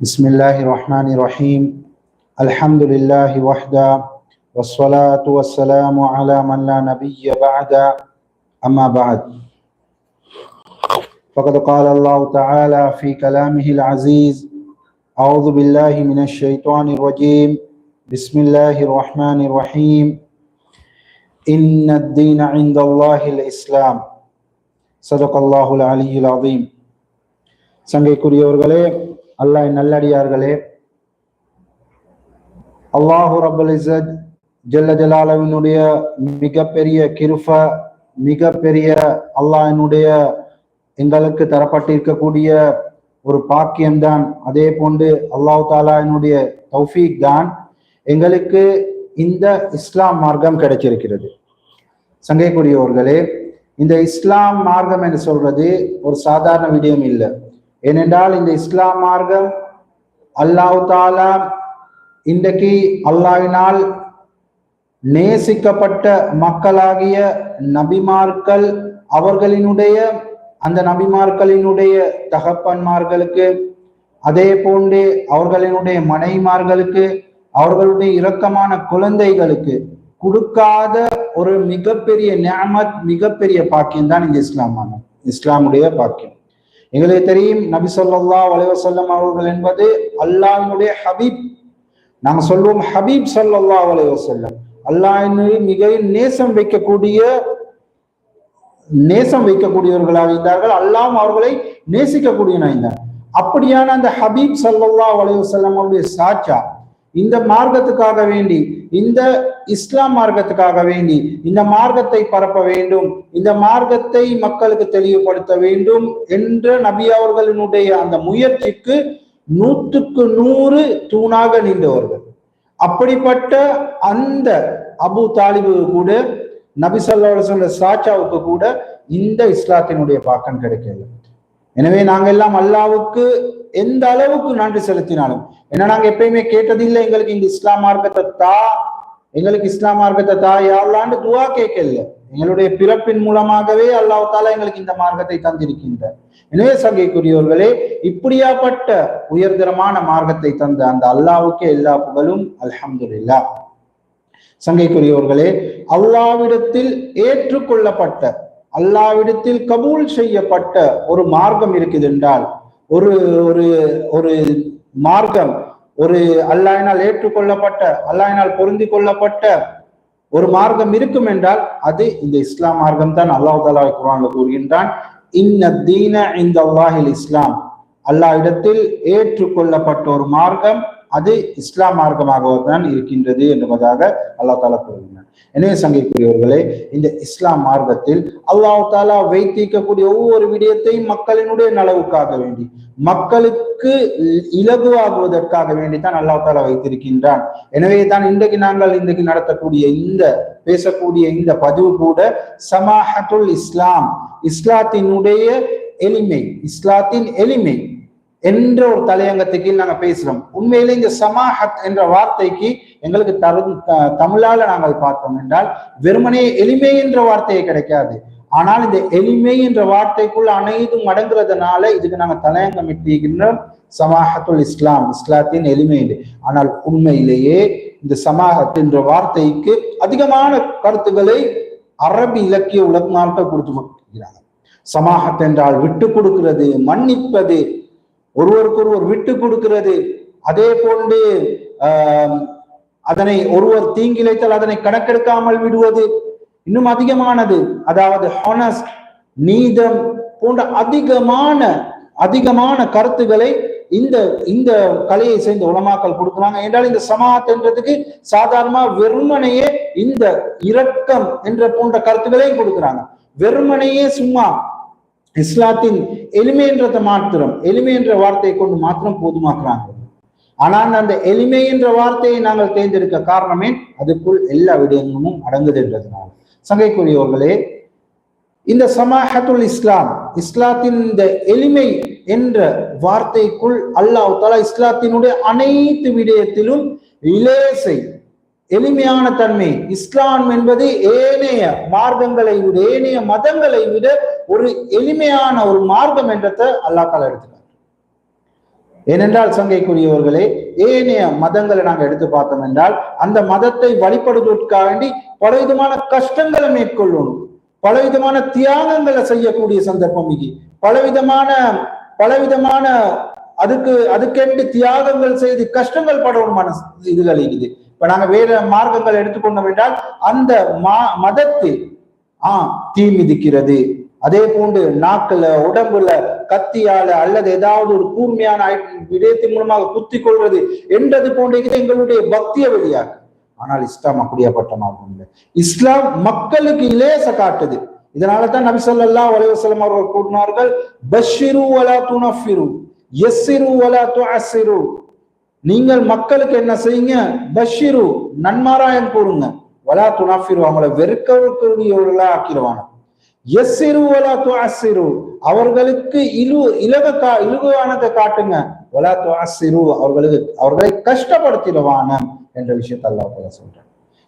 بسم الله الرحمن الرحيم الحمد لله وحده والصلاة والسلام على من لا نبي بعد أما بعد فقد قال الله تعالى في كلامه العزيز أعوذ بالله من الشيطان الرجيم بسم الله الرحمن الرحيم إن الدين عند الله الإسلام صدق الله العلي العظيم சங்கைக்குரியவர்களே அல்லாஹ் நல்லடியார்களே. அல்லாஹு ரபுல் இசத் ஜல்ல ஜலாலவினுடைய மிகப்பெரிய கிருஃப மிகப்பெரிய அல்லாஹினுடைய எங்களுக்கு தரப்பட்டிருக்கக்கூடிய ஒரு பாக்கியம்தான். அதே போன்று அல்லாஹு தாலாவினுடைய தௌஃபீக் தான் எங்களுக்கு இந்த இஸ்லாம் மார்க்கம் கிடைச்சிருக்கிறது சங்கைக்குரியவர்களே இந்த இஸ்லாம் மார்க்கம் என்று சொல்றது ஒரு சாதாரண விடயம் இல்லை. ஏனென்றால் இந்த இஸ்லாம் மார்க்கம் அல்லாஹு தாலா இன்றைக்கு அல்லாவினால் நேசிக்கப்பட்ட மக்களாகிய நபிமார்கள் அவர்களினுடைய அந்த நபிமார்களினுடைய தகப்பன்மார்களுக்கு அதே போன்று அவர்களினுடைய மனைவிமார்களுக்கு அவர்களுடைய இரக்கமான குழந்தைகளுக்கு கொடுக்காத ஒரு மிகப்பெரிய நியமத் மிகப்பெரிய பாக்கியம் தான் இந்த இஸ்லாமான இஸ்லாமுடைய பாக்கியம். எங்களுக்கு தெரியும் நபி சொல்லா வலைவசல்லம் அவர்கள் என்பது அல்லாஹினுடைய ஹபீப். நாங்க சொல்லுவோம் ஹபீப் சொல்லல்லா வலைவசல்லம் அல்லாஹினுடைய மிக நேசம் வைக்கக்கூடிய நேசம் வைக்கக்கூடியவர்களாக இருந்தார்கள். அல்லாம் அவர்களை நேசிக்கக்கூடியவனாக இருந்தார் அப்படியான அந்த ஹபீப் சல்லா வலைவசல்லம் அவருடைய சாச்சா இந்த மார்க்கத்துக்காக வேண்டி இந்த இஸ்லாம் மார்க்கத்துக்காக வேண்டி இந்த மார்க்கத்தை பரப்ப வேண்டும் இந்த மார்க்கத்தை மக்களுக்கு தெளிவுபடுத்த வேண்டும் என்ற நபி அவர்களினுடைய அந்த முயற்சிக்கு நூற்றுக்கு நூறு தூணாக நின்றவர்கள். அப்படிப்பட்ட அந்த அபு தாலிபு கூட நபி சொல்லா சாச்சாவுக்கு கூட இந்த இஸ்லாத்தினுடைய பாக்கம் கிடைக்கல எனவே நாங்கள் எல்லாம் அல்லாவுக்கு எந்த அளவுக்கு நன்றி செலுத்தினாலும் ஏன்னா நாங்க எப்பயுமே கேட்டதில்லை எங்களுக்கு இந்த இஸ்லாம் மார்க்கத்தை தா எங்களுக்கு இஸ்லாம் மார்க்கத்தை தா யாருலாண்டு துவா கேட்கல. எங்களுடைய பிறப்பின் மூலமாகவே அல்லாவுக்கால எங்களுக்கு இந்த மார்க்கத்தை தந்திருக்கின்ற. எனவே சங்கைக்குரியவர்களே இப்படியாப்பட்ட உயர்தரமான மார்க்கத்தை தந்த அந்த அல்லாவுக்கே எல்லா புகழும் அல்ஹம்துல்லா சங்கைக்குரியவர்களே அல்லாவிடத்தில் ஏற்றுக்கொள்ளப்பட்ட அல்லாவிடத்தில் கபூல் செய்யப்பட்ட ஒரு மார்க்கம் இருக்குது என்றால் ஒரு ஒரு ஒரு மார்க்கம் ஒரு அல்லாயினால் ஏற்றுக்கொள்ளப்பட்ட அல்லாயினால் பொருந்தி கொள்ளப்பட்ட ஒரு மார்க்கம் இருக்கும் என்றால் அது இந்த இஸ்லாம் மார்க்கம் தான் அல்லாஹ் தாலா குரான் கூறுகின்றான் இன்ன தீன இந்த அல்லாஹில் இஸ்லாம். அல்லாஹ் இடத்தில் ஏற்றுக்கொள்ளப்பட்ட ஒரு மார்க்கம் அது இஸ்லாம் மார்க்கமாகத்தான் இருக்கின்றது என்பதாக அல்லாஹ் தாலா கூறுகின்றான். எனவே சங்கைக்குரியவர்களே இந்த இஸ்லாம் மார்க்கத்தில் அல்லாஹ் தாலா வைத்திருக்கக்கூடிய ஒவ்வொரு விடயத்தையும் மக்களினுடைய நலவுக்காக வேண்டி மக்களுக்கு இலகுவாகுவதற்காக வேண்டித்தான் அல்லாஹ் தாலா வைத்திருக்கின்றான். எனவே தான் இன்றைக்கு நாங்கள் இன்றைக்கு நடத்தக்கூடிய இந்த பேசக்கூடிய இந்த பதிவு கூட சமாஹத்துல் இஸ்லாம் இஸ்லாத்தினுடைய எளிமை இஸ்லாத்தின் எளிமை என்ற ஒரு தலையங்கத்துக்கு நாங்க பேசுறோம். உண்மையிலே இந்த சமாஹத் என்ற வார்த்தைக்கு எங்களுக்கு தரு தமிழால நாங்கள் பார்த்தோம் என்றால் வெறுமனே எளிமை என்ற வார்த்தையே கிடைக்காது. ஆனால் இந்த எளிமை என்ற வார்த்தைக்குள் அனைத்தும் அடங்குறதுனால இதுக்கு நாங்கள் தலையங்கம் இட்டிருக்கின்றோம் சமாஹத்துல் இஸ்லாம் இஸ்லாத்தின் எளிமை ஆனால் உண்மையிலேயே இந்த சமாஹத் என்ற வார்த்தைக்கு அதிகமான கருத்துக்களை அரபு இலக்கிய உலகமார்கள் கொடுத்து கொடுக்கிறாங்க. சமாஹத் என்றால் விட்டு கொடுக்கிறது மன்னிப்பது ஒருவருக்கு ஒருவர் விட்டு கொடுக்கிறது. அதே போன்று அதனை ஒருவர் தீங்கிழைத்தால் அதனை கணக்கெடுக்காமல் விடுவது இன்னும் அதிகமானது. அதாவது ஹானஸ்ட் நீதம் போன்ற அதிகமான அதிகமான கருத்துக்களை இந்த இந்த கலையை சேர்ந்த உலமாக்கள் கொடுக்குறாங்க. என்றால் இந்த சமாத் என்றதுக்கு சாதாரணமா வெறுமனையே இந்த இரக்கம் என்ற போன்ற கருத்துக்களையும் கொடுக்குறாங்க. வெறுமனையே சும்மா இஸ்லாத்தின் எளிமை என்றதை மாத்திரம் எளிமை என்ற வார்த்தையை கொண்டு மாத்திரம் போதுமாக்குறாங்க. ஆனால் அந்த எளிமை என்ற வார்த்தையை நாங்கள் தேர்ந்தெடுக்க காரணமே அதுக்குள் எல்லா விடயங்களும் அடங்குது என்றதுனால சங்கைக்குரியவர்களே இந்த சமாஹத்துல் இஸ்லாம் இஸ்லாத்தின் இந்த எளிமை என்ற வார்த்தைக்குள் அல்லாஹ் தாலா இஸ்லாத்தினுடைய அனைத்து விடயத்திலும் இலேசை எளிமையான தன்மை இஸ்லாம் என்பது ஏனைய மார்க்கங்களை விட ஏனைய மதங்களை விட ஒரு எளிமையான ஒரு மார்க்கம் என்றத்தை அல்லா தாலா எடுத்துக்காரு ஏனென்றால் சங்கைக்குரியவர்களே ஏனைய மதங்களை நாங்க எடுத்து பார்த்தோம் என்றால் அந்த மதத்தை வழிபடுவதற்காக வேண்டி பலவிதமான கஷ்டங்களை மேற்கொள்ளணும் பல விதமான தியாகங்களை செய்யக்கூடிய சந்தர்ப்பம் இது. பலவிதமான பலவிதமான அதுக்கு அதுக்கென்று தியாகங்கள் செய்து கஷ்டங்கள் படணுமான இதுகள் இருக்குது இப்ப நாங்க வேற மார்க்கங்கள் எடுத்துக்கொண்டோம் என்றால் அந்த மா மதத்தை ஆஹ் தீ மிதிக்கிறது. அதே போன்று நாக்குல உடம்புல கத்தியால அல்லது ஏதாவது ஒரு கூர்மையான விடயத்தின் மூலமாக குத்தி கொள்வது என்றது போன்ற எங்களுடைய பக்திய வெளியாக ஆனால் இஸ்லாம் அப்படியாப்பட்ட மார்க்கம் இல்லை. இஸ்லாம் மக்களுக்கு இலேச காட்டுது. இதனால தான் நபி ஸல்லல்லாஹு அலைஹி அவர்கள் கூட்டினார்கள் பஷிரு வலா துனஃபிரு எஸ்ஸிரு வலா துஅசிரு நீங்கள் மக்களுக்கு என்ன செய்யுங்க? பஷிரு நன்மாராயம் கூறுங்க. வலா துனஃபிரு அவங்களை வெறுக்கக்கூடியவர்களா ஆக்கிடுவாங்க எஸ்ஸிரு வலா துஅஸ்ஸிரு. அவர்களுக்கு இலு இலக கா இலகுவானதை காட்டுங்க. ஒலா துவாசிரு அவர்களுக்கு அவர்களை கஷ்டப்படுத்திடுவான என்ற விஷயத்தை அல்லாஹ் போல சொல்றேன்.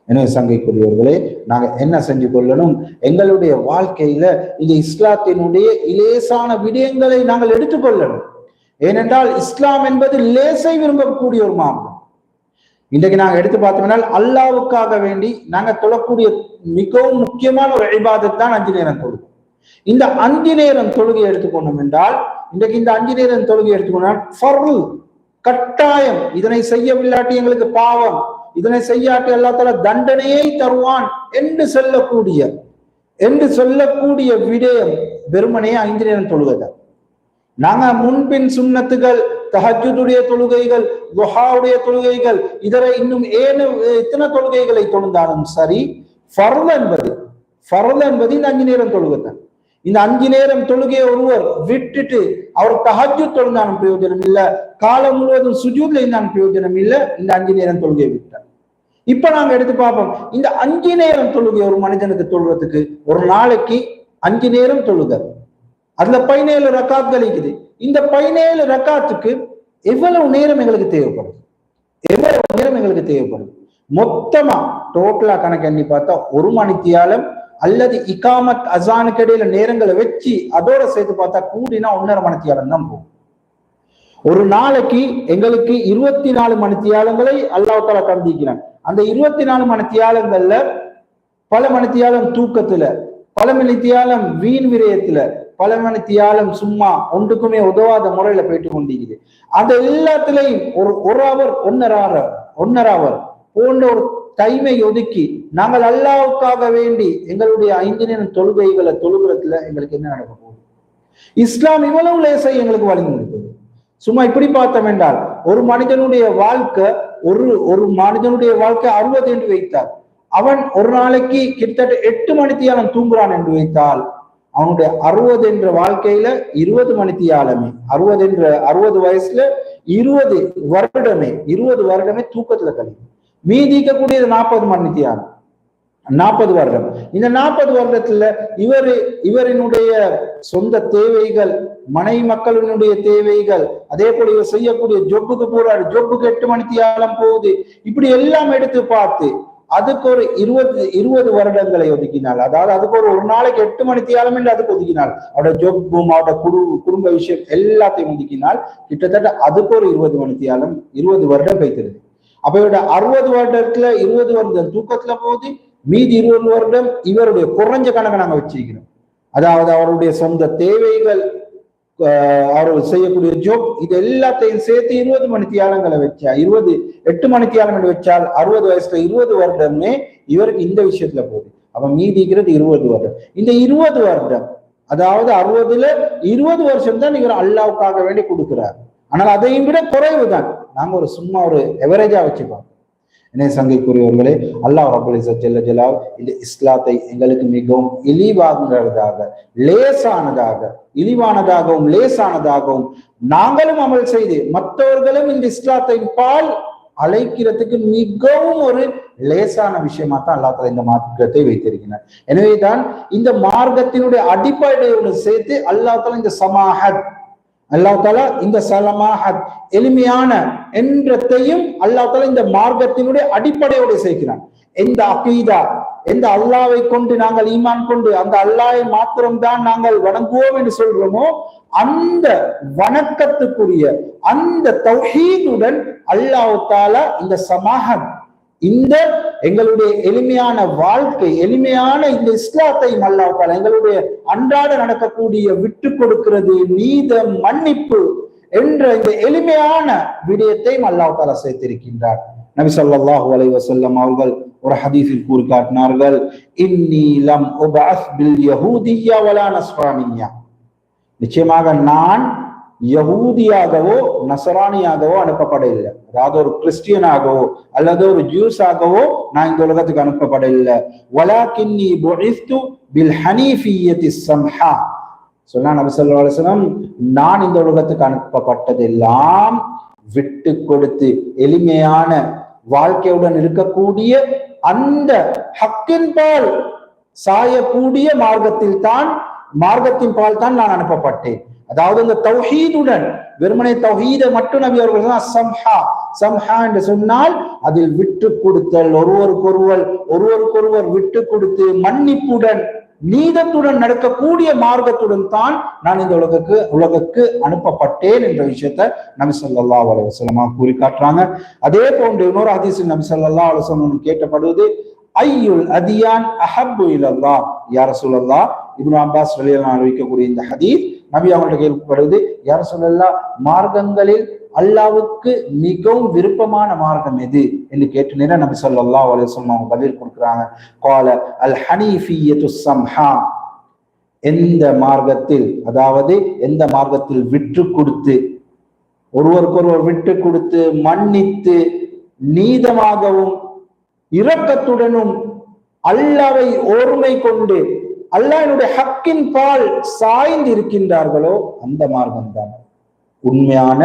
எனவே சங்கைக்குரியவர்களே நாங்க என்ன செஞ்சு கொள்ளணும்? எங்களுடைய வாழ்க்கையில இந்த இஸ்லாத்தினுடைய இலேசான விடயங்களை நாங்கள் எடுத்துக்கொள்ளணும் ஏனென்றால் இஸ்லாம் என்பது லேசை விரும்பக்கூடிய ஒரு மார்க்கம் இன்றைக்கு நாங்க எடுத்து பார்த்தோம்னா அல்லாவுக்காக வேண்டி நாங்க தொழக்கூடிய மிகவும் முக்கியமான ஒரு இபாதத் தான் அஞ்சு நேரம் தொழுகும் இந்த அஞ்சு நேரம் தொழுகை எடுத்துக்கொண்டோம் என்றால் இன்றைக்கு இந்த அஞ்சு நேரம் தொழுகை எடுத்துக்கொண்டால் ஃபர்ல் கட்டாயம். இதனை செய்யவில்லாட்டி எங்களுக்கு பாவம். இதனை செய்யாட்டி எல்லாத்தால தண்டனையை தருவான் என்று சொல்லக்கூடிய என்று சொல்லக்கூடிய விடயம் வெறுமனே ஐந்து நேரம் தொழுகை நாங்க முன்பின் சுண்ணத்துகள் தஹஜுடைய தொழுகைகள் துஹாவுடைய தொழுகைகள் இதர இன்னும் ஏழு எத்தனை தொழுகைகளை தொழுந்தாலும் சரி ஃபர்ல் என்பது ஃபர்ல் என்பது இந்த அஞ்சு நேரம் தொழுகதன் இந்த அஞ்சு நேரம் தொழுகையை ஒருவர் விட்டுட்டு அவர் தஹஜு தொழுந்தாலும் பிரயோஜனம் இல்ல காலம் முழுவதும் சுஜூத்ல இருந்தாலும் பிரயோஜனம் இல்ல இந்த அஞ்சு நேரம் தொழுகையை விட்டார். இப்ப நாங்க எடுத்து பார்ப்போம் இந்த அஞ்சு நேரம் தொழுகை ஒரு மனிதனுக்கு தொழுறதுக்கு ஒரு நாளைக்கு அஞ்சு நேரம் தொழுகை அதுல பதினேழு ரக்காத்கள் இருக்குது இந்த பதினேழு ரக்காத்துக்கு எவ்வளவு நேரம் எங்களுக்கு தேவைப்படும்? எவ்வளவு நேரம் எங்களுக்கு தேவைப்படும்? மொத்தமா டோட்டலா கணக்கு எண்ணி பார்த்தா ஒரு மணித்தியாலம் அல்லது இகாமத் அசானுக்கு இடையில நேரங்களை வச்சு அதோட சேர்த்து பார்த்தா கூடினா ஒன்னரை மணித்தியாலம் தான் போகும். ஒரு நாளைக்கு எங்களுக்கு இருபத்தி நாலு மணித்தியாலங்களை அல்லாஹால தந்திக்கிறான் அந்த இருபத்தி நாலு மணித்தியாலங்கள்ல பல மணித்தியாலம் தூக்கத்துல பல மணித்தியாலம் வீண் விரயத்துல பல மணித்தியாலம் சும்மா ஒன்றுக்குமே உதவாத முறையில போயிட்டு கொண்டிருக்குது. அந்த எல்லாத்துலயும் ஒரு ஒரு அவர் ஒன்னரை அவர் அவர் போன்ற ஒரு டைமை ஒதுக்கி நாங்கள் அல்லாவுக்காக வேண்டி எங்களுடைய ஐந்து நேரம் தொழுகைகளை தொழுகிறதுல எங்களுக்கு என்ன நடக்க போகுது? இஸ்லாம் இவ்வளவு லேசை எங்களுக்கு வழங்கி சும்மா இப்படி பார்த்தோம் என்றால் ஒரு மனிதனுடைய வாழ்க்கை ஒரு ஒரு மனிதனுடைய வாழ்க்கை அறுபது என்று வைத்தார் அவன் ஒரு நாளைக்கு கிட்டத்தட்ட எட்டு மணித்தியாலம் தூங்குறான் என்று வைத்தால் அவனுடைய அறுபது என்ற வாழ்க்கையில இருபது மணித்தியாலமே அறுபது என்ற அறுபது வயசுல இருபது வருடமே இருபது வருடமே தூக்கத்துல கழியும் மீதிக்கக்கூடியது நாற்பது மணித்தியாலம். நாற்பது வருடம். இந்த நாற்பது வருடத்துல இவர் இவரினுடைய சொந்த தேவைகள் மனைவி மக்களினுடைய தேவைகள் அதே போல இவர் செய்யக்கூடிய ஜொப்புக்கு போறாரு ஜொப்புக்கு எட்டு மணித்தியாலம் போகுது. இப்படி எல்லாம் எடுத்து பார்த்து அதுக்கு ஒரு இருபது இருபது வருடங்களை ஒதுக்கினாள். அதாவது அதுக்கு ஒரு ஒரு நாளைக்கு எட்டு மணித்தியாலம் என்று அதுக்கு ஒதுக்கினாள். அவரோட ஜொப்பும் அவரோட குடு குடும்ப விஷயம் எல்லாத்தையும் ஒதுக்கினால் கிட்டத்தட்ட அதுக்கு ஒரு இருபது மணித்தியாலம் இருபது வருடம் வைத்திருது அப்ப இவட அறுபது வருடத்துல இருபது வருடம் தூக்கத்துல போது மீதி இருபது வருடம் இவருடைய குறைஞ்ச கணக்கை நாங்க வச்சிருக்கிறோம். அதாவது அவருடைய சொந்த தேவைகள் அவர் செய்யக்கூடிய ஜோப் இது எல்லாத்தையும் சேர்த்து இருபது மணி தியாலங்களை வச்சா இருபது எட்டு மணி தியாலம் வச்சால் அறுபது வயசுல இருபது வருடமே இவருக்கு இந்த விஷயத்துல போகுது. அப்ப மீதிக்கிறது இருபது வருடம். இந்த இருபது வருடம் அதாவது அறுபதுல இருபது வருஷம் தான் இவர் அல்லாவுக்காக வேண்டி கொடுக்கிறார். ஆனால் அதையும் விட குறைவு தான் நாங்க ஒரு சும்மா ஒரு எவரேஜா வச்சுப்போம். இணை சங்கைக்குரியவர்களே அல்லாஹ் ரபுல் ஜல்ல ஜலால் இந்த இஸ்லாத்தை எங்களுக்கு மிகவும் இழிவாகிறதாக லேசானதாக இழிவானதாகவும் லேசானதாகவும் நாங்களும் அமல் செய்து மற்றவர்களும் இந்த இஸ்லாத்தை பால் அழைக்கிறதுக்கு மிகவும் ஒரு லேசான விஷயமா தான் அல்லா இந்த மார்க்கத்தை வைத்திருக்கிறார். எனவேதான் இந்த மார்க்கத்தினுடைய அடிப்படையோடு சேர்த்து அல்லாத்தால இந்த சமாஹத் அல்லாஹ் தாலா இந்த சலமாஹத் எளிமையான என்றத்தையும் அல்லாஹ் தாலா இந்த மார்க்கத்தினுடைய அடிப்படையோடு சேர்க்கிறான் எந்த அகீதா எந்த அல்லாவை கொண்டு நாங்கள் ஈமான் கொண்டு அந்த அல்லாவை மாத்திரம்தான் நாங்கள் வணங்குவோம் என்று சொல்றோமோ அந்த வணக்கத்துக்குரிய அந்த தௌஹீதுடன் அல்லாஹ் தாலா இந்த சமாஹத் இந்த எங்களுடைய எளிமையான வாழ்க்கை எளிமையான இந்த இஸ்லாத்தை அல்லாஹ் எங்களுடைய அன்றாட நடக்கக்கூடிய விட்டு கொடுக்கிறது நீத மன்னிப்பு என்ற இந்த எளிமையான விடயத்தை அல்லாஹ் தாலா சேர்த்திருக்கின்றார். நபி சொல்லாஹு அலைவ செல்லம் அவர்கள் ஒரு ஹதீஸில் கூறி காட்டினார்கள் இந்நீலம் பில் நிச்சயமாக நான் யகூதியாகவோ நசரானியாகவோ அனுப்பப்படவில்லை. அதாவது ஒரு கிறிஸ்டியனாகவோ அல்லது ஒரு ஜூஸாகவோ நான் இந்த உலகத்துக்கு அனுப்பப்படவில்லை. வலாக்கின்னி புஇஸ்து பில் ஹனீஃபியத்தி சம்ஹா. சொன்னா நபி ஸல்லல்லாஹு நான் இந்த உலகத்துக்கு அனுப்பப்பட்டதெல்லாம் விட்டு கொடுத்து எளிமையான வாழ்க்கையுடன் இருக்கக்கூடிய அந்த ஹக்கின் பால் சாயக்கூடிய மார்க்கத்தில் தான் மார்க்கத்தின் பால் தான் நான் அனுப்பப்பட்டேன். அதாவது இந்த தௌஹீதுடன் வெறுமனை தௌஹீதை மட்டும் நபி அவர்கள் சொன்னா சம்ஹா சம்ஹா என்று சொன்னால் அதில் விட்டு கொடுத்தல் ஒருவருக்கொருவர் ஒருவருக்கொருவர் விட்டு கொடுத்து மன்னிப்புடன் நீதத்துடன் நடக்கக்கூடிய மார்க்கத்துடன் தான் நான் இந்த உலகுக்கு உலகுக்கு அனுப்பப்பட்டேன் என்ற விஷயத்த நபி சொல்லா அலுவலமா கூறி காட்டுறாங்க அதே போன்று இன்னொரு அதிசயம் நபி சொல்லா அலுவலம் கேட்டப்படுவது ஐயுல் அதியான் அஹப்பு இல்லல்லா யார சொல்லல்லா இப்னு அப்பாஸ் வெளியில் அறிவிக்கக்கூடிய இந்த ஹதீஸ் நபி அவங்கள்ட்ட கேட்கப்படுது யா சொல்லலாம் மார்க்கங்களில் அல்லாவுக்கு மிகவும் விருப்பமான மார்க்கம் எது என்று கேட்ட நேரம் நபி ஸல்லல்லாஹு அலுவலம் அவங்க பதில் கொடுக்குறாங்க. கால அல் ஹனீஃபியத்து சம்ஹா எந்த மார்க்கத்தில் அதாவது எந்த மார்க்கத்தில் விட்டு கொடுத்து ஒருவருக்கொருவர் விட்டு கொடுத்து மன்னித்து நீதமாகவும் இரக்கத்துடனும் அல்லாவை ஓர்மை கொண்டு அல்லாஹினுடைய ஹக்கின் பால் சாய்ந்து இருக்கின்றார்களோ அந்த மார்க்கம் தான் உண்மையான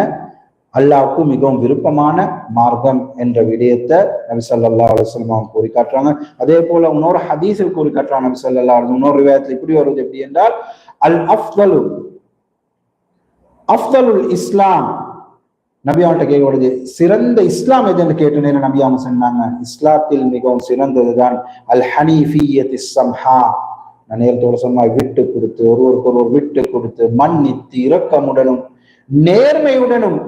அல்லாவுக்கு மிகவும் விருப்பமான மார்க்கம் என்ற விடயத்தை நபி சொல்லா அலைஹி அவங்க கூறி காட்டுறாங்க அதே போல இன்னொரு ஹதீஸில் கூறி காட்டுறாங்க நபி சொல்லா இன்னொரு விவாதத்தில் இப்படி வருது எப்படி என்றால் அல் அஃப்தலு அஃப்தலுல் இஸ்லாம். நபி அவன்கிட்ட கேட்கப்படுது சிறந்த இஸ்லாம் எதுன்னு கேட்ட நேரம் நபி அவங்க சொன்னாங்க. இஸ்லாத்தில் மிகவும் சிறந்ததுதான் அல் ஹனீஃபியத் இஸ்ஸம்ஹா நேரத்தோட சொன்ன விட்டு கொடுத்து ஒருவருக்கு ஒருவர் விட்டு கொடுத்து மன்னித்து இரக்கமுடனும் நேர்மையுடனும்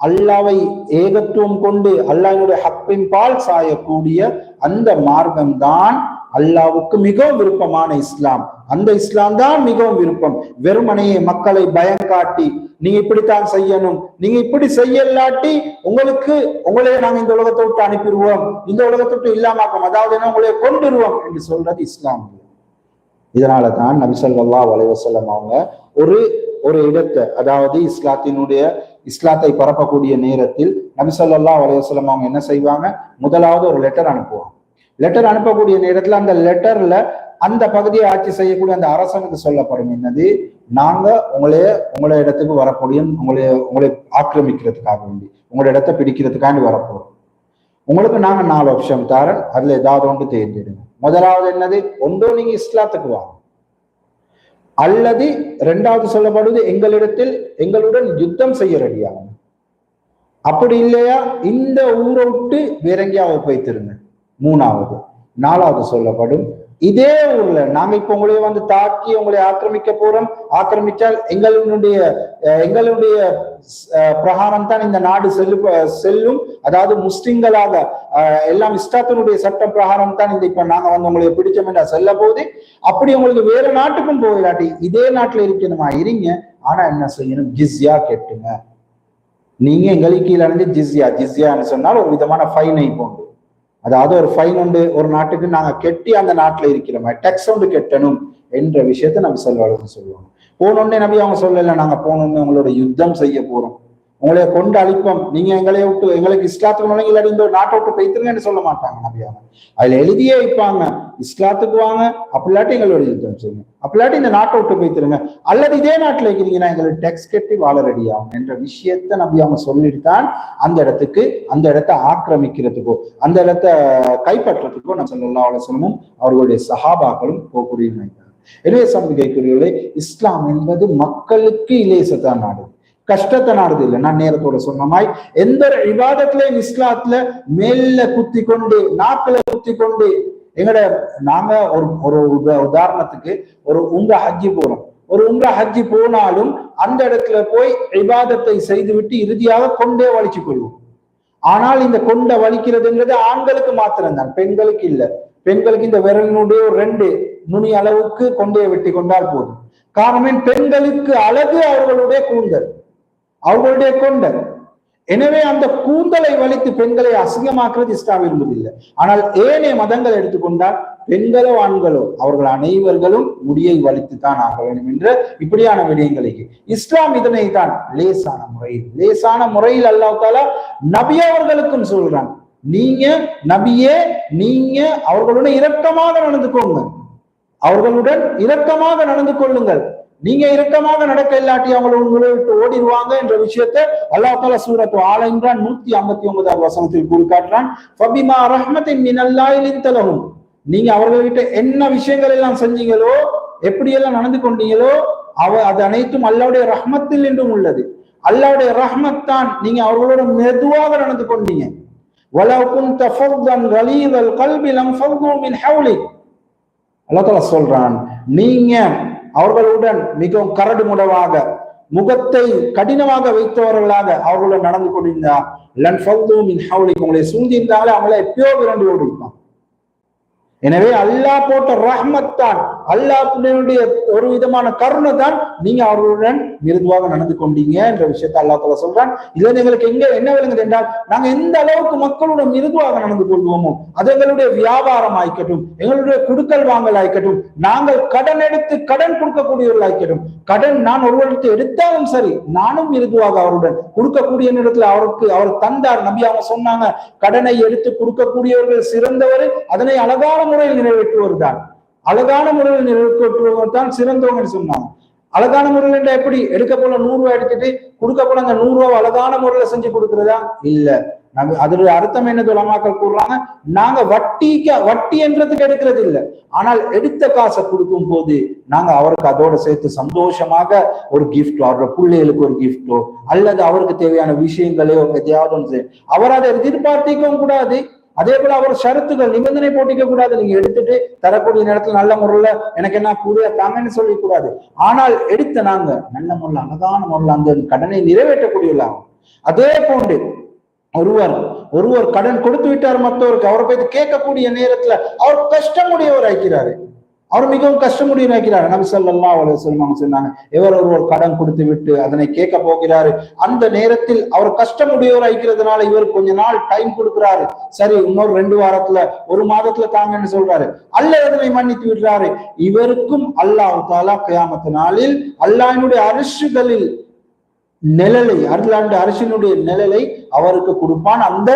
அல்லாவை ஏகத்துவம் கொண்டு அல்லாவினுடைய ஹப்பின் பால் சாயக்கூடிய அந்த மார்க்கம் தான் அல்லாவுக்கு மிகவும் விருப்பமான இஸ்லாம். அந்த இஸ்லாம் தான் மிகவும் விருப்பம். வெறுமனையே மக்களை பயம் காட்டி நீங்க இப்படித்தான் செய்யணும் நீங்க இப்படி செய்யலாட்டி உங்களுக்கு உங்களையே நாங்க இந்த உலகத்தை விட்டு அனுப்பிடுவோம் இந்த உலகத்தை விட்டு இல்லாமாக்கும் அதாவது என்ன உங்களைய கொண்டுருவோம் என்று சொல்றது இஸ்லாம். இதனால தான் நபி வலைவசல்லம் அவங்க ஒரு ஒரு இடத்தை அதாவது இஸ்லாத்தினுடைய இஸ்லாத்தை பரப்பக்கூடிய நேரத்தில் நபிசல்லா வலைவசல்லம் அவங்க என்ன செய்வாங்க? முதலாவது ஒரு லெட்டர் அனுப்புவாங்க. லெட்டர் அனுப்பக்கூடிய நேரத்துல அந்த லெட்டர்ல அந்த பகுதியை ஆட்சி செய்யக்கூடிய அந்த அரசனுக்கு சொல்லப்படும் என்னது? நாங்க உங்களைய உங்களை இடத்துக்கு வரக்கூடிய உங்களைய உங்களை ஆக்கிரமிக்கிறதுக்காக வேண்டி உங்களோட இடத்தை பிடிக்கிறதுக்காண்டி வரப்போறோம். உங்களுக்கு நாங்க நாலு ஆப்ஷன் தரேன். அதுல ஏதாவது ஒன்று தேர்ந்தெடுங்க. முதலாவது என்னது? ஒன்றும் நீங்க இஸ்லாத்துக்கு வாங்க. அல்லது இரண்டாவது சொல்லப்படுவது எங்களிடத்தில் எங்களுடன் யுத்தம் செய்ய ரெடியாகும் அப்படி இல்லையா? இந்த ஊரை விட்டு வேற எங்கேயாவது போய் திருங்க. மூணாவது நாலாவது சொல்லப்படும். இதே ஊர்ல நாம் இப்ப உங்களை வந்து தாக்கி உங்களை ஆக்கிரமிக்க போறோம். ஆக்கிரமிச்சால் எங்களுடைய எங்களுடைய பிரகாரம் தான் இந்த நாடு செல்லு செல்லும். அதாவது முஸ்லிம்களாக அஹ், எல்லாம் இஸ்லாத்தினுடைய சட்ட பிரகாரம் தான் இந்த இப்ப நாங்க வந்து உங்களை பிடிச்சோம் என்றா செல்ல போது அப்படி உங்களுக்கு வேற நாட்டுக்கும் போயிடாட்டி இதே நாட்டுல இருக்கணுமா? இருங்க. ஆனா என்ன செய்யணும்? ஜிஸ்யா கேட்டுங்க. நீங்க எங்களுக்கு கீழே இருந்து ஜிஸ்யா ஜிஸ்யான்னு சொன்னால் ஒரு விதமான ஃபைனை போண்டு அதாவது ஒரு ஃபைன் உண்டு ஒரு நாட்டுக்கு நாங்கள் கெட்டி அந்த நாட்டில் இருக்கிற மாதிரி டெக்ஸ் ஒன்று கெட்டணும் என்ற விஷயத்தை நம்ம செல்வாளர்கள் சொல்லுவாங்க போனோடனே நபி அவங்க சொல்லலை நாங்கள் போனோடனே உங்களோட யுத்தம் செய்ய போகிறோம் உங்களை கொண்டு அழிப்போம். நீங்க எங்களை விட்டு எங்களுக்கு இஸ்லாத்துக்கு நுழைங்க இல்லாட்டி இந்த நாட்டை விட்டு போய்த்துருங்கன்னு சொல்ல மாட்டாங்க நபி அதுல எழுதியே வைப்பாங்க. இஸ்லாத்துக்கு வாங்க அப்படிலாட்டி எங்களோட யுத்தம் செய்யுங்க அப்படிலாட்டி இந்த நாட்டை விட்டு போய்த்துருங்க. அல்லது இதே நாட்டுல இருக்கிறீங்கன்னா எங்களுக்கு டெக்ஸ் கட்டி வாழ ரெடியாகும் என்ற விஷயத்த நபி அவங்க சொல்லிட்டு தான் அந்த இடத்துக்கு அந்த இடத்தை ஆக்கிரமிக்கிறதுக்கோ அந்த இடத்த கைப்பற்றத்துக்கோ நம்ம சொல்லலாம் அலுவலமும் அவர்களுடைய சஹாபாக்களும் போகக்கூடிய எனவே சமூகக்குரியவர்களே இஸ்லாம் என்பது மக்களுக்கு இலேசத்தான் நாடு. கஷ்டத்தை நாடுது இல்லை. நான் நேரத்தோட சொன்ன மாதிரி எந்த ஒரு இவாதத்திலையும் இஸ்லாத்துல மேல குத்தி கொண்டு நாக்களை குத்தி கொண்டு எங்கட நாங்க ஒரு ஒரு உத- உதாரணத்துக்கு ஒரு உங்க ஹஜ்ஜி போறோம். ஒரு உங்க ஹஜ்ஜி போனாலும் அந்த இடத்துல போய் விவாதத்தை செய்துவிட்டு இறுதியாக கொண்டே வலிச்சு கொள்வோம் ஆனால் இந்த கொண்ட வலிக்கிறதுங்கிறது ஆண்களுக்கு மாத்திரம்தான் பெண்களுக்கு இல்லை. பெண்களுக்கு இந்த விரலினுடைய ஒரு ரெண்டு நுனி அளவுக்கு கொண்டே வெட்டி கொண்டால் போதும். காரணம் பெண்களுக்கு அழகு அவர்களுடைய கூந்தல். அவர்களுடைய கொண்டல். எனவே அந்த கூந்தலை வலித்து பெண்களை அசிங்கமாக்குறது இஸ்லாம் விரும்புவதில்லை ஆனால் ஏனைய மதங்கள் எடுத்துக்கொண்டால் பெண்களோ ஆண்களோ அவர்கள் அனைவர்களும் முடியை வலித்து தான் ஆக வேண்டும் என்ற இப்படியான விடயங்களுக்கு இஸ்லாம் இதனை தான் லேசான முறையில் லேசான முறையில் அல்லாத்தால நபி அவர்களுக்கும் சொல்றாங்க. நீங்க நபியே நீங்க அவர்களுடன் இரக்கமாக நடந்து கொள்ளுங்கள். அவர்களுடன் இரக்கமாக நடந்து கொள்ளுங்கள். நீங்க இறக்கமாக நடக்க இல்லாட்டி அவங்களை உங்களை விட்டு ஓடிடுவாங்க என்ற விஷயத்தை அல்லாஹ் தால சூரத்து ஆலென்றான் நூத்தி ஐம்பத்தி ஒன்பதாவது வசனத்தில் கூறுகாட்டுறான். ஃபபிமா ரஹ்மத்தின் மினல்லாயிலின் தலகும் நீங்க அவர்கள்கிட்ட என்ன விஷயங்கள் எல்லாம் செஞ்சீங்களோ எப்படியெல்லாம் நடந்து கொண்டீங்களோ அவ அது அனைத்தும் அல்லாவுடைய ரஹ்மத்தில் என்றும் உள்ளது. அல்லாவுடைய ரஹ்மத் தான் நீங்க அவர்களோட மெதுவாக நடந்து கொண்டீங்க. அல்லா சொல்றான் நீங்க அவர்களுடன் மிகவும் கரடு முடவாக முகத்தை கடினமாக வைத்தவர்களாக அவர்களுடன் நடந்து கொண்டிருந்தார். லன் ஃபல்து உங்களை சூழ்ந்திருந்தாலே அவங்கள எப்பயோ விரண்டு ஓடிப்பான். எனவே அல்லாஹ் போட்ட ரஹ்மத் தான் அல்லாஹ்வுடைய ஒரு விதமான கருணை தான் நீங்க அவர்களுடன் மிருதுவாக நடந்து கொண்டீங்க என்ற விஷயத்தை அல்லாஹ் சொல்றான். இதுல எங்களுக்கு எங்க என்ன விளங்குது என்றால் நாங்க எந்த அளவுக்கு மக்களுடன் மிருதுவாக நடந்து கொள்வோமோ அது எங்களுடைய வியாபாரம் ஆயிக்கட்டும் எங்களுடைய குடுக்கல் வாங்கல் ஆயிக்கட்டும் நாங்கள் கடன் எடுத்து கடன் கொடுக்கக்கூடியவர்கள் ஆயிக்கட்டும் கடன் நான் ஒருவருக்கு எடுத்தாலும் சரி நானும் மிருதுவாக அவருடன் கொடுக்கக்கூடிய நேரத்தில் அவருக்கு அவர் தந்தார் நபி அவங்க சொன்னாங்க கடனை எடுத்து கொடுக்கக்கூடியவர்கள் சிறந்தவர் அதனை அழகான முறையில் நிறைவேற்றுவர் தான். அழகான முறையில் நிறைவேற்றுவர் தான் சிறந்தவங்கன்னு சொன்னாங்க அழகான முறையில் எப்படி? எடுக்க போல நூறு ரூபாய் எடுத்துட்டு கொடுக்க போல அந்த நூறு ரூபாய் அழகான முறையில செஞ்சு கொடுக்கறதா? இல்ல. நம்ம அதோட அர்த்தம் என்ன துலமாக்கள் கூடுறாங்க நாங்க வட்டிக்கு வட்டி என்றதுக்கு எடுக்கிறது இல்லை. ஆனால் எடுத்த காசை கொடுக்கும் போது நாங்க அவருக்கு அதோட சேர்த்து சந்தோஷமாக ஒரு கிஃப்டோ அவரோட பிள்ளைகளுக்கு ஒரு கிஃப்டோ அல்லது அவருக்கு தேவையான விஷயங்களே எதையாவது தேவையான அவர் அதை எதிர்பார்த்திக்கவும் கூடாது. அதே போல அவர் ஷரத்துகள் நிபந்தனை போட்டிக்க கூடாது. நீங்க எடுத்துட்டு தரக்கூடிய நேரத்துல நல்ல முறையில எனக்கு என்ன கூட தாங்கன்னு சொல்லக்கூடாது ஆனால் எடுத்த நாங்க நல்ல முறையில் அழகான முறையில் அந்த கடனை நிறைவேற்றக்கூடியவர்களாகும் அதே போன்று ஒருவர் ஒருவர் கடன் கொடுத்து விட்டார் மற்றவருக்கு அவரை போய் கேட்கக்கூடிய நேரத்துல அவர் கஷ்டமுடையவர் ஆக்கிறாரு அவர் மிகவும் கஷ்டமுடைய ஆக்கிறார் நபி ஸல்லல்லாஹு அலைஹி சொல்லுவாங்க சொன்னாங்க எவர் ஒருவர் கடன் கொடுத்து விட்டு அதனை கேட்க போகிறாரு? அந்த நேரத்தில் அவர் கஷ்டமுடையவர் ஆயிக்கிறதுனால இவர் கொஞ்ச நாள் டைம் கொடுக்கிறாரு. சரி இன்னொரு ரெண்டு வாரத்துல ஒரு மாதத்துல தாங்கன்னு சொல்றாரு. அல்ல எதனை மன்னித்து விடுறாரு? இவருக்கும் அல்லாஹ் தாலா கியாமத்து நாளில் அல்லாஹ்வினுடைய அரசுகளில் நிழலை அருளாண்டு அரசினுடைய நிழலை அவருக்கு கொடுப்பான். அந்த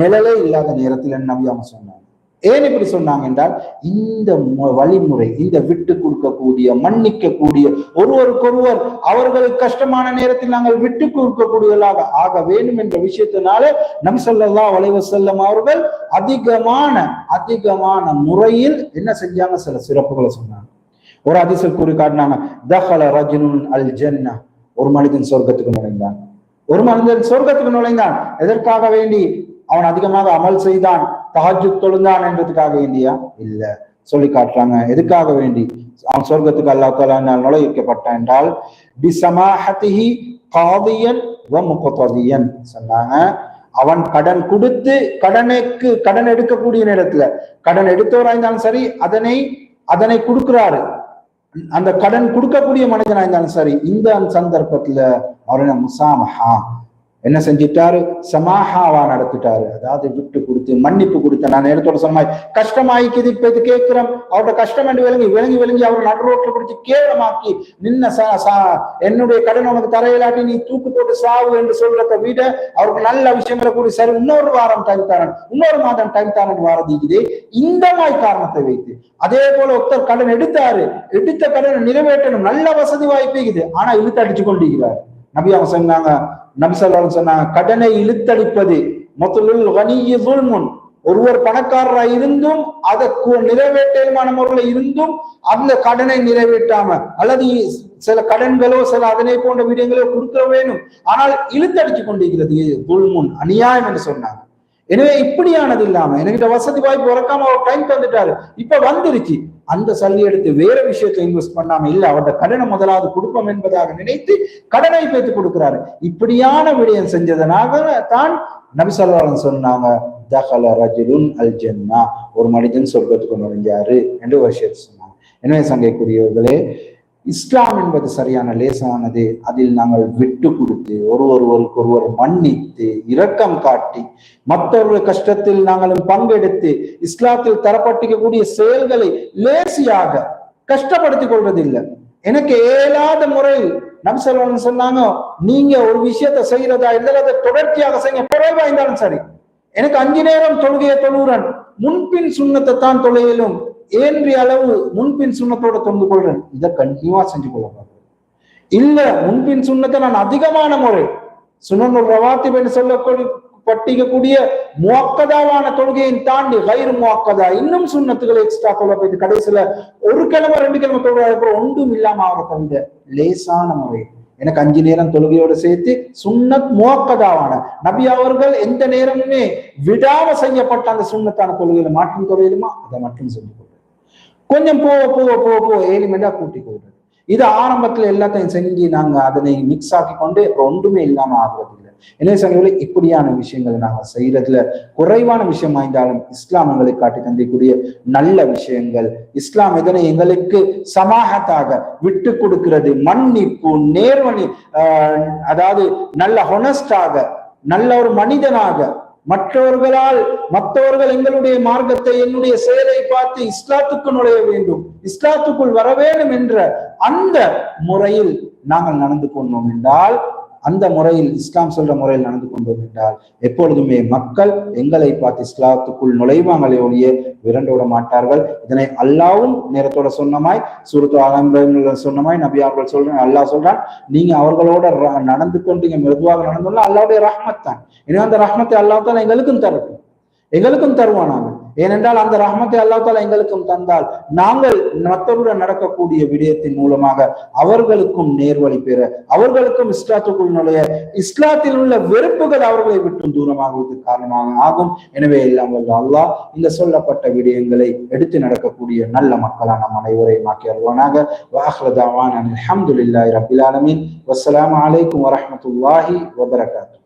நிழலே இல்லாத நேரத்தில் நம்பி அவங்க ஏன் இப்படி சொன்னாங்க என்றால் இந்த வழிமுறை இந்த விட்டு கொடுக்கக்கூடிய மன்னிக்கக்கூடிய ஒருவருக்கொருவர் அவர்களுக்கு கஷ்டமான நேரத்தில் நாங்கள் விட்டு கொடுக்கக்கூடியவர்களாக ஆக வேண்டும் என்ற விஷயத்தினாலே நம் சொல்லலாம் வளைவ செல்லம் அவர்கள் அதிகமான அதிகமான முறையில் என்ன செஞ்சாங்க? சில சிறப்புகளை சொன்னாங்க. ஒரு அதிசல் கூறி காட்டினாங்க தஹல ரஜினுன் அல் ஜன்னா. ஒரு மனிதன் சொர்க்கத்துக்கு நுழைந்தான். ஒரு மனிதன் சொர்க்கத்துக்கு நுழைந்தான். எதற்காக வேண்டி? அவன் அதிகமாக அமல் செய்தான். தஹஜ்ஜு தொழுந்தான் என்றதுக்காக வேண்டியா? இல்ல. சொல்லி காட்டுறாங்க. எதுக்காக வேண்டி? அவன் சொர்க்கத்துக்கு அல்லா தாலா நுழைவிக்கப்பட்டான் என்றால் பிசமாஹதிஹி காதியன் வ சொன்னாங்க. அவன் கடன் கொடுத்து கடனுக்கு கடன் எடுக்கக்கூடிய நேரத்துல கடன் எடுத்தவராக இருந்தாலும் சரி அதனை அதனை கொடுக்கிறாரு. அந்த கடன் கொடுக்கக்கூடிய மனிதனாக இருந்தாலும் சரி இந்த சந்தர்ப்பத்துல அவர் முசாமஹா என்ன செஞ்சிட்டாரு? சமாஹாவா நடத்திட்டாரு. அதாவது விட்டு கொடுத்து மன்னிப்பு கொடுத்த. நான் நேரத்தோட சொன்ன மாதிரி கஷ்டமாயிக்குது இப்ப இது கேட்கிறோம் அவரோட கஷ்டம் என்று விளங்கி விளங்கி விளங்கி அவர் நடு ரோட்ல பிடிச்சி கேவலமாக்கி நின்ன சா என்னுடைய கடன் உனக்கு தரையிலாட்டி நீ தூக்கு போட்டு சாவு என்று சொல்றத விட அவருக்கு நல்ல விஷயங்களை கூடி சரி இன்னொரு வாரம் டைம் தரேன் இன்னொரு மாதம் டைம் தரேன் வாரதிக்குது. இந்த மாதிரி காரணத்தை வைத்து அதே போல ஒருத்தர் கடன் எடுத்தாரு எடுத்த கடனை நிறைவேற்றணும். நல்ல வசதி வாய்ப்பு இருக்குது. ஆனா இழுத்து அடிச்சு கொண்டிருக்கிறார். நபி அவங்க சொன்னாங்க நபி சொன்னா சொன்னாங்க கடனை இழுத்தடிப்பது. முதலில் வணிய முன் ஒருவர் பணக்காரராக இருந்தும் அதை நிறைவேற்றமான முறையில் இருந்தும் அந்த கடனை நிறைவேற்றாம அல்லது சில கடன்களோ சில அதனை போன்ற விடயங்களோ கொடுக்க வேணும். ஆனால் இழுத்தடிச்சு கொண்டிருக்கிறது. துல்முன் அநியாயம் என்று சொன்னாங்க. எனவே இப்படியானது இல்லாம என்கிட்ட வசதி வாய்ப்பு உறக்காம அவர் டைம் தந்துட்டாரு. இப்ப வந்துருச்சு. அந்த சல்லி எடுத்து வேற விஷயத்தை இன்வெஸ்ட் பண்ணாம இல்ல அவரோட கடனை முதலாவது கொடுப்போம் என்பதாக நினைத்து கடனை பேத்து கொடுக்கிறாரு. இப்படியான விடயம் செஞ்சதனாக தான் நபிசல்வாரன் சொன்னாங்க தகல ரஜுலுன் அல் ஒரு மனிதன் சொர்க்கத்துக்கு நுழைஞ்சாரு என்று விஷயத்தை சொன்னாங்க. எனவே சங்கைக்குரியவர்களே இஸ்லாம் என்பது சரியான லேசானது. அதில் நாங்கள் விட்டு கொடுத்து ஒருவருக்கு ஒருவர் மன்னித்து இரக்கம் காட்டி மற்றவர்கள் கஷ்டத்தில் நாங்களும் பங்கெடுத்து இஸ்லாத்தில் தரப்பட்டிக்கக்கூடிய செயல்களை லேசியாக கஷ்டப்படுத்திக் கொள்வதில்லை. எனக்கு ஏலாத முறையில் நம்சல்வன் சொன்னாங்க நீங்க ஒரு விஷயத்த செய்யறதா இருந்தாலும் அதை தொடர்ச்சியாக செய்ய குறைவா இருந்தாலும் சரி. எனக்கு அஞ்சு நேரம் தொழுகையை தொழுகிறன் முன்பின் சுண்ணத்தை தான் தொழுகையிலும் ஏன்றிய அளவு முன்பின் சுண்ணத்தோட தொடர்ந்து கொள்றேன் இதை கண்டினியூவா செஞ்சு கொள்ள இல்ல முன்பின் சுண்ணத்தை நான் அதிகமான முறை சுனன் ரவாத்திப் என்று சொல்லக்கூடிய பட்டிக்கக்கூடிய முவக்கதாவான தொழுகையை தாண்டி கயிறு முவக்கதா இன்னும் சுண்ணத்துகளை எக்ஸ்ட்ரா சொல்ல போயிட்டு கடைசியில ஒரு கிழமை ரெண்டு கிழமை தொழுகிற ஒன்றும் இல்லாம அவரை தந்த லேசான முறை. எனக்கு அஞ்சு நேரம் தொழுகையோடு சேர்த்து சுண்ணத் முவக்கதாவான நபி அவர்கள் எந்த நேரமுமே விடாம செய்யப்பட்ட அந்த சுண்ணத்தான தொழுகையில மாற்றம் குறையுமா? அதை மட்டும் செஞ்சு கொஞ்சம் போக போக போக போக எலிமெண்டா கூட்டி கொள்றது இது ஆரம்பத்துல எல்லாத்தையும் செஞ்சு நாங்க அதனை மிக்ஸ் ஆக்கி கொண்டு ஒன்றுமே இல்லாம ஆகுறது இல்லை. என்ன சொல்ல இப்படியான விஷயங்களை நாங்க செய்யறதுல குறைவான விஷயம் வாய்ந்தாலும் இஸ்லாம் எங்களை காட்டி தந்திக்கூடிய நல்ல விஷயங்கள். இஸ்லாம் இதனை எங்களுக்கு சமாகத்தாக விட்டு கொடுக்கிறது? மன்னிப்பு நேர்வழி அதாவது நல்ல ஹொனஸ்டாக நல்ல ஒரு மனிதனாக மற்றவர்களால் மற்றவர்கள் எங்களுடைய மார்க்கத்தை என்னுடைய செயலை பார்த்து இஸ்லாத்துக்கு நுழைய வேண்டும். இஸ்லாத்துக்குள் வர வேண்டும் என்ற அந்த முறையில் நாங்கள் நடந்து கொண்டோம் என்றால் அந்த முறையில் இஸ்லாம் சொல்ற முறையில் நடந்து கொண்டோம் என்றால் எப்பொழுதுமே மக்கள் எங்களை பார்த்து இஸ்லாத்துக்குள் நுழைவாங்களே ஒழிய விரண்டு விட மாட்டார்கள். இதனை அல்லாவும் நேரத்தோட சொன்னமாய் சுருத்து ஆலம்பரங்கள் சொன்னமாய் நபி அவர்கள் சொல்றேன் அல்லாஹ் சொல்றான் நீங்க அவர்களோட நடந்து கொண்டு மெதுவாக நடந்துள்ள அல்லாவுடைய ரஹ்மத் தான் எனவே அந்த ரஹ்மத்தை அல்லாஹ் தான் எங்களுக்கும் தரட்டும். எங்களுக்கும் தருவானாங்க ஏனென்றால் அந்த ரஹமத்தை அல்லாத்தால எங்களுக்கும் தந்தால் நாங்கள் மற்றவருடன் நடக்கக்கூடிய விடயத்தின் மூலமாக அவர்களுக்கும் நேர்வழி பெற அவர்களுக்கும் இஸ்லாத்துக்குள் நுழைய இஸ்லாத்தில் உள்ள வெறுப்புகள் அவர்களை விட்டும் தூரமாகுவதற்கு காரணமாக ஆகும். எனவே எல்லாம் வல்ல அல்லாஹ் இந்த சொல்லப்பட்ட விடயங்களை எடுத்து நடக்கக்கூடிய நல்ல மக்களான நம் அனைவரையும் ஆக்கி அருவானாக வாஹ்ரதாவான் அல்ஹம்துலில்லாஹி ரபில் ஆலமீன். வஸ்ஸலாமு அலைக்கும் வரஹ்மத்துல்லாஹி வபரகாத்துஹு